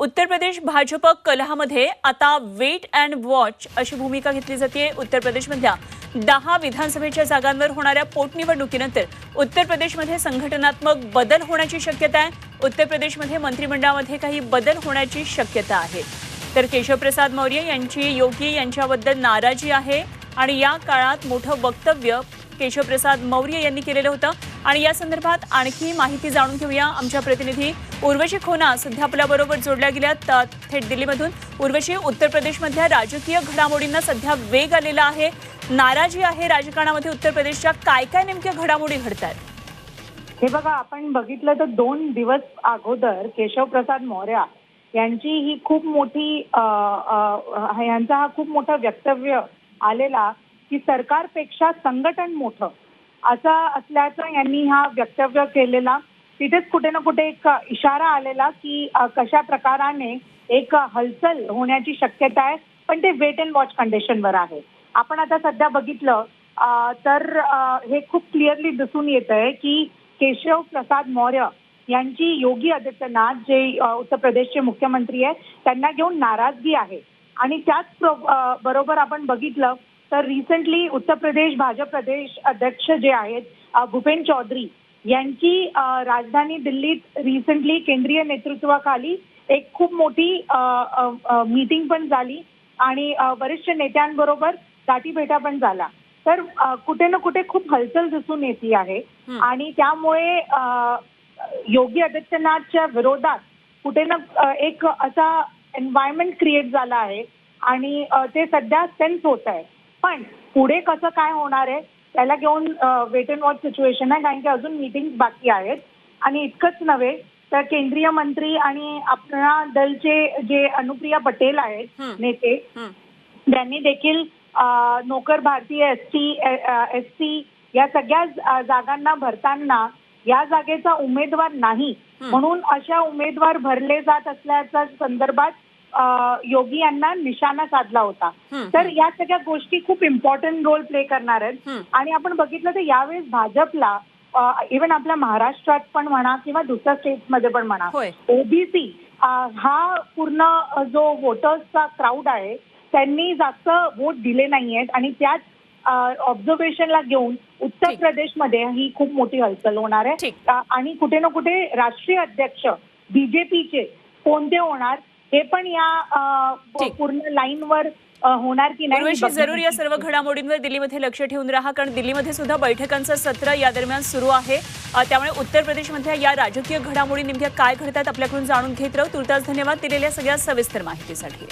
उत्तर प्रदेश भाजप कलहामध्ये आता weight and watch अशी भूमिका घेतली जाते उत्तर प्रदेशमधल्या दहा विधानसभेच्या जागांवर होणाऱ्या पोटनिवडणुकीनंतर उत्तर प्रदेशमध्ये संघटनात्मक बदल होण्याची शक्यता आहे. उत्तर प्रदेशमध्ये मंत्रिमंडळामध्ये काही बदल होण्याची शक्यता आहे. तर केशवप्रसाद मौर्य यांची योगी यांच्याबद्दल नाराजी आहे आणि या काळात मोठं वक्तव्य केशवप्रसाद मौर्य यांनी केलेलं होतं. आणि या संदर्भात आणखी माहिती जाणून घेऊया. आमच्या प्रतिनिधी उर्वशी खोना सध्या आपल्याबरोबर जोडल्या गेल्यात थेट दिल्लीमधून. उर्वशी उत्तर प्रदेशमधल्या राजकीय घडामोडींना सध्या वेग आलेला आहे. नाराजी आहे राजकारणामध्ये उत्तर प्रदेशच्या. काय काय नेमक्या घडामोडी घडतात हे बघा आपण बघितलं तर दोन दिवस अगोदर केशवप्रसाद मौर्या यांची ही खूप मोठी यांचा हा खूप मोठा वक्तव्य आलेला की सरकारपेक्षा संघटन मोठं असं असल्याचं यांनी हा वक्तव्य केलेला. तिथेच कुठे ना कुठे एक इशारा आलेला की कशा प्रकाराने एक हलचल होण्याची शक्यता आहे पण ते वेट अँड वॉच कंडिशनवर आहे. आपण आता सध्या बघितलं तर हे खूप क्लिअरली दिसून येत आहे की केशव प्रसाद मौर्य यांची योगी आदित्यनाथ जे उत्तर प्रदेशचे मुख्यमंत्री आहे त्यांना घेऊन नाराजगी आहे. आणि त्याच बरोबर आपण बघितलं तर रिसेंटली उत्तर प्रदेश भाजप प्रदेश अध्यक्ष जे आहेत भूपेन चौधरी यांची राजधानी दिल्लीत रिसेंटली केंद्रीय नेतृत्वाखाली एक खूप मोठी मीटिंग पण झाली आणि वरिष्ठ नेत्यांबरोबर गाठीभेटा पण झाला तर कुठे ना कुठे खूप हलचल दिसून येते आहे. आणि त्यामुळे योगी आदित्यनाथच्या विरोधात कुठे ना एक असा एन्व्हायरमेंट क्रिएट झाला आहे आणि ते सध्या सेन्स होत आहे पण पुढे कसं काय होणार आहे त्याला घेऊन वेट अँड वॉच सिच्युएशन आहे कारण की अजून मीटिंग बाकी आहेत आणि इतकंच नव्हे तर केंद्रीय मंत्री आणि आपणा दलचे जे अनुप्रिया पटेल आहेत. नेते. त्यांनी देखील नोकर भारतीय एस टी एस टी या सगळ्या जागांना भरताना या जागेचा उमेदवार नाही. म्हणून अशा उमेदवार भरले जात असल्याच्या संदर्भात योगी यांना निशाणा साधला होता. तर या सगळ्या गोष्टी खूप इम्पॉर्टंट रोल प्ले करणार आहेत. आणि आपण बघितलं तर यावेळेस भाजपला इव्हन आपल्या महाराष्ट्रात पण म्हणा किंवा दुसऱ्या स्टेट्समध्ये पण म्हणा ओबीसी हा पूर्ण जो वोटर्सचा क्राऊड आहे त्यांनी जास्त वोट दिले नाही आहेत आणि त्याच ऑब्झर्वेशनला घेऊन उत्तर. प्रदेशमध्ये ही खूप मोठी हलचल होणार आहे आणि कुठे ना कुठे राष्ट्रीय अध्यक्ष बीजेपीचे कोणते होणार हे पण या. पूर्ण लाईनवर होणार की नाही जरूर या सर्व घडामोडींवर दिल्लीमध्ये लक्ष ठेवून राहा कारण दिल्लीमध्ये सुद्धा बैठकांचं सत्र या दरम्यान सुरू आहे. त्यामुळे उत्तर प्रदेशमधल्या या राजकीय घडामोडी नेमक्या काय घडतात आपल्याकडून जाणून घेत राहू. तुर्तास धन्यवाद दिलेल्या सगळ्या सविस्तर माहितीसाठी.